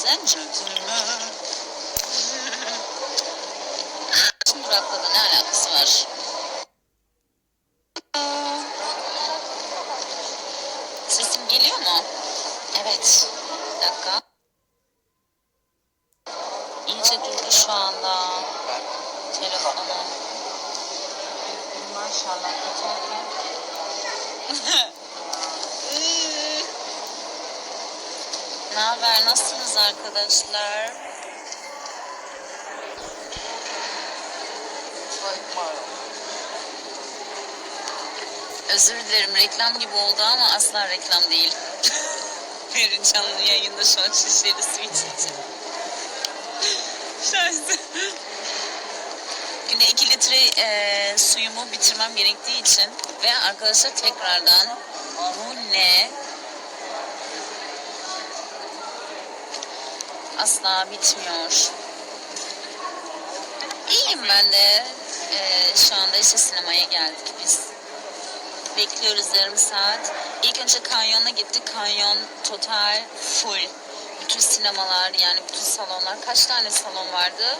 Gentlemen. Şimdi Burak'la da ne alakası var? Sesim geliyor mu? Evet. Bir dakika. İyice durdu şu anda. Telefonu. Maşallah ne haber? Nasılsınız arkadaşlar? Özür dilerim reklam gibi oldu ama asla reklam değil. Verin canlı yayında şu an şişeli su içeceğim. Şahsı. Günde 2 litre e, suyumu bitirmem gerektiği için ve arkadaşlar tekrardan bu ne? Asla bitmiyor. İyiyim ben de. E, şu anda işte sinemaya geldik biz. Bekliyoruz yarım saat. İlk önce kanyona gittik. Kanyon total full. Bütün sinemalar yani bütün salonlar. Kaç tane salon vardı?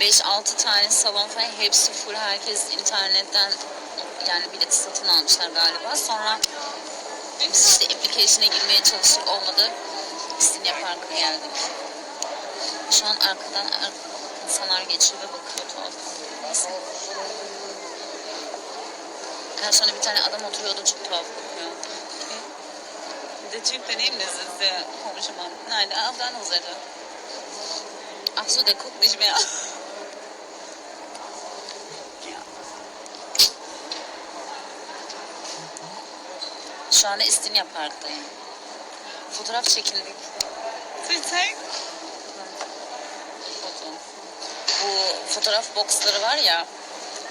5-6 tane salon falan hepsi full. Herkes internetten yani bileti satın almışlar galiba. Sonra biz işte application'a girmeye çalıştık. Olmadı. İstinye Park'a geldik. Şu an arkadan ar- insanlar geçiyor ve bakıyor tuhaf. Neyse. Her sonra bir tane adam oturuyordu çok tuhaf bakıyor. De Türk deneyim ne size konuşamam. Nein, anderen Seite. Ach so, der guckt nicht mehr. Şu anda İstinye Park'tayım. Fotoğraf çekildik. Çek. Foto. Bu fotoğraf boxları var ya.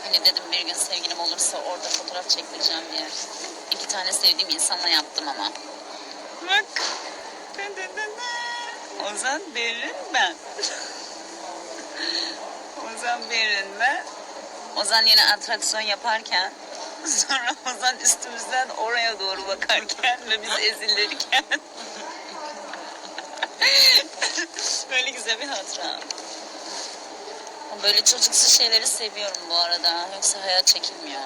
Hani dedim bir gün sevgilim olursa orada fotoğraf çektireceğim diye. İki tane sevdiğim insanla yaptım ama. Bak. Dın. Ozan Berin ben. Ozan Berin ben. Ozan yine atraksiyon yaparken sonra Ozan üstümüzden oraya doğru bakarken ve biz ezilirken böyle güzel bir hatıra. Böyle çocuksu şeyleri seviyorum bu arada. Yoksa hayat çekilmiyor.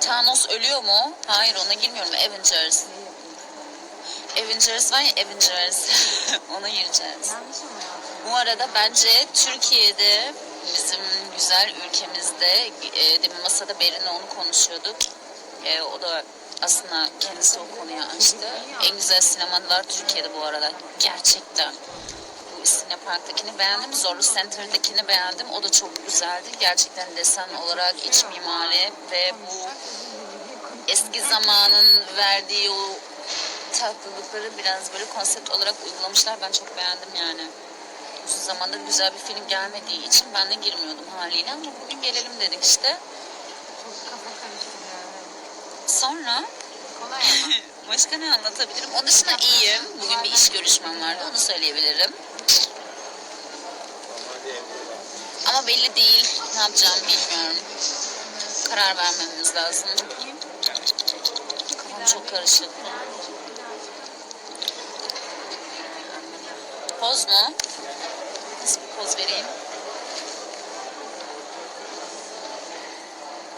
Thanos ölüyor mu? Hayır ona girmiyorum. Avengers. Avengers var ya Avengers. ona gireceğiz. Bu arada bence Türkiye'de bizim güzel ülkemizde e, demin masada Berin'le onu konuşuyorduk. E, o da aslında kendisi o konuyu açtı. En güzel sinemalar Türkiye'de bu arada. Gerçekten. İstinye Park'takini beğendim. Zorlu Center'dakini beğendim. O da çok güzeldi. Gerçekten desen olarak iç mimari ve bu eski zamanın verdiği o tatlılıkları biraz böyle konsept olarak uygulamışlar. Ben çok beğendim yani. Uzun zamandır güzel bir film gelmediği için ben de girmiyordum haliyle ama bugün gelelim dedik işte. Sonra başka ne anlatabilirim? Onun dışında iyiyim. Bugün bir iş görüşmem vardı onu söyleyebilirim. Ama belli değil. Ne yapacağım bilmiyorum. Karar vermemiz lazım. Kafam çok karışık. Poz mu? Nasıl bir poz vereyim?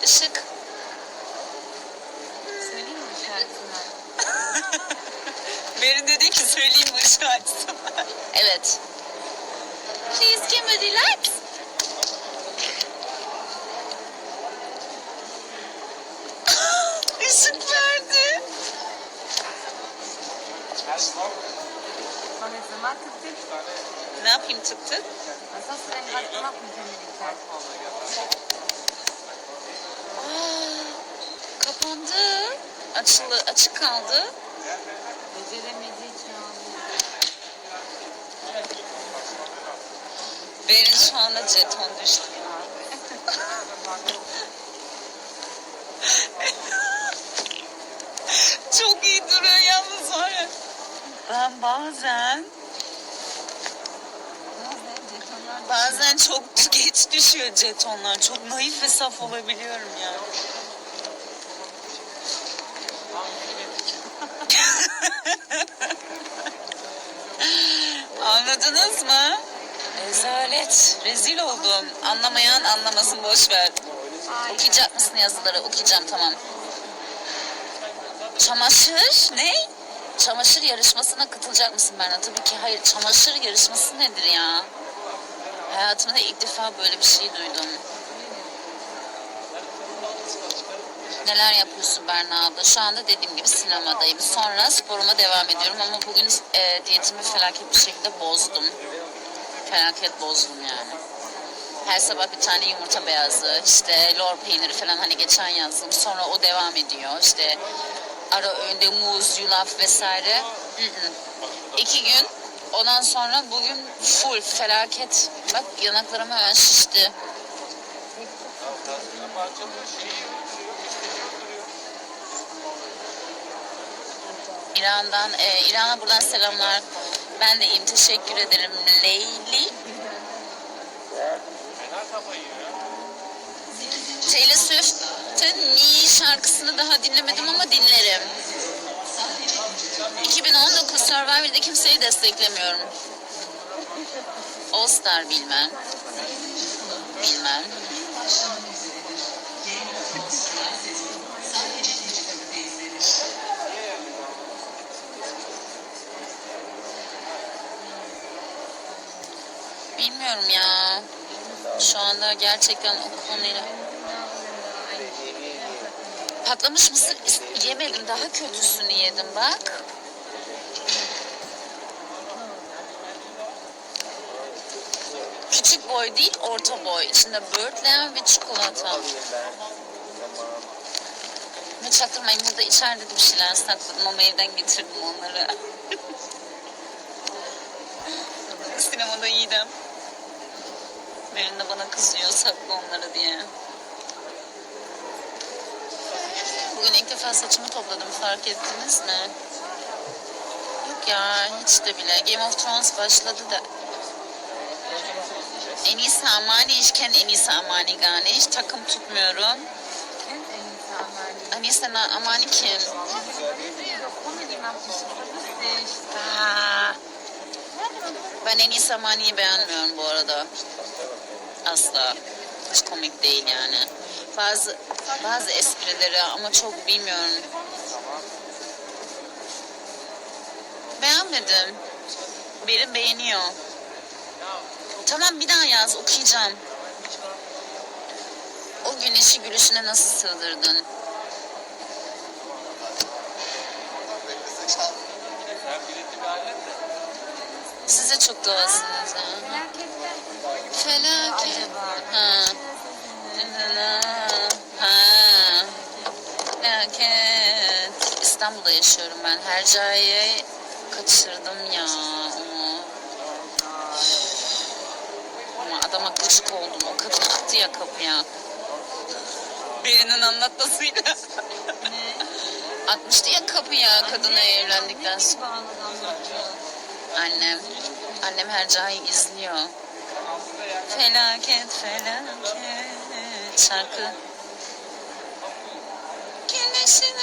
Işık. Söyleyeyim mi şarkını? Berin dedi ki söyleyeyim ışığı açsınlar. Evet. Please we relax? Işık Sonra zaman tık tık. Ne yapayım tık tık? Renk bakmak mükemmeliyken. Aa, kapandı. Açılı, açık kaldı. Beceremediği için. Berin şu anda jeton düştü. Çok iyi duruyor. Ben bazen bazen çok geç düşüyor jetonlar. Çok naif ve saf olabiliyorum ya. Anladınız mı? Rezalet. Rezil oldum. Anlamayan anlamasın boş ver. Okuyacak mısın yazıları? Okuyacağım tamam. Çamaşır ne? Çamaşır yarışmasına katılacak mısın Berna? Tabii ki hayır. Çamaşır yarışması nedir ya? Hayatımda ilk defa böyle bir şey duydum. Neler yapıyorsun Berna abla? Şu anda dediğim gibi sinemadayım. Sonra sporuma devam ediyorum ama bugün e, diyetimi felaket bir şekilde bozdum. Felaket bozdum yani. Her sabah bir tane yumurta beyazı, işte lor peyniri falan hani geçen yazdım. Sonra o devam ediyor. İşte ara öğünde muz, yulaf vesaire. Hı hı. İki gün. Ondan sonra bugün full felaket. Bak yanaklarım hemen şişti. İran'dan, e, İran'a buradan selamlar. Ben de iyiyim. Teşekkür ederim. Leyli. Taylor Swift'in Me şarkısını daha dinlemedim ama dinlerim. 2019 Survivor'da kimseyi desteklemiyorum. All Star bilmem. Bilmem. Bilmiyorum ya. Şu anda gerçekten o konuyla... Patlamış mısır yemedim. Daha kötüsünü yedim bak. Küçük boy değil, orta boy. İçinde böğürtlen ve çikolata. Ne çaktırmayın burada içeride de bir şeyler sakladım ama evden getirdim onları. Sinemada yedim. Benim de bana kızıyor sakla onları diye. Bugün ilk defa saçımı topladım fark ettiniz mi? Yok ya hiç de bile. Game of Thrones başladı da. En iyisi Amani işken en iyisi Amani Gani. Hiç takım tutmuyorum. Na- Amani kim? Aa, ben en iyisi Amani'yi beğenmiyorum bu arada. Asla. Hiç komik değil yani. Bazı bazı esprileri ama çok bilmiyorum. Beğenmedim. Biri beğeniyor. Tamam bir daha yaz okuyacağım. O güneşi gülüşüne nasıl sığdırdın? Size çok doğasınız ha. Felaket. Ha. Ha. Felaket. İstanbul'da yaşıyorum ben. Hercai'ye kaçırdım ya onu. Ama adama gıcık oldum. O kadın attı ya kapıya. Birinin anlatmasıyla. Ne? Atmıştı ya kapıya kadına evlendikten sonra. Annem. Annem Hercai'yi izliyor. Felaket felaket şarkı. Güneşin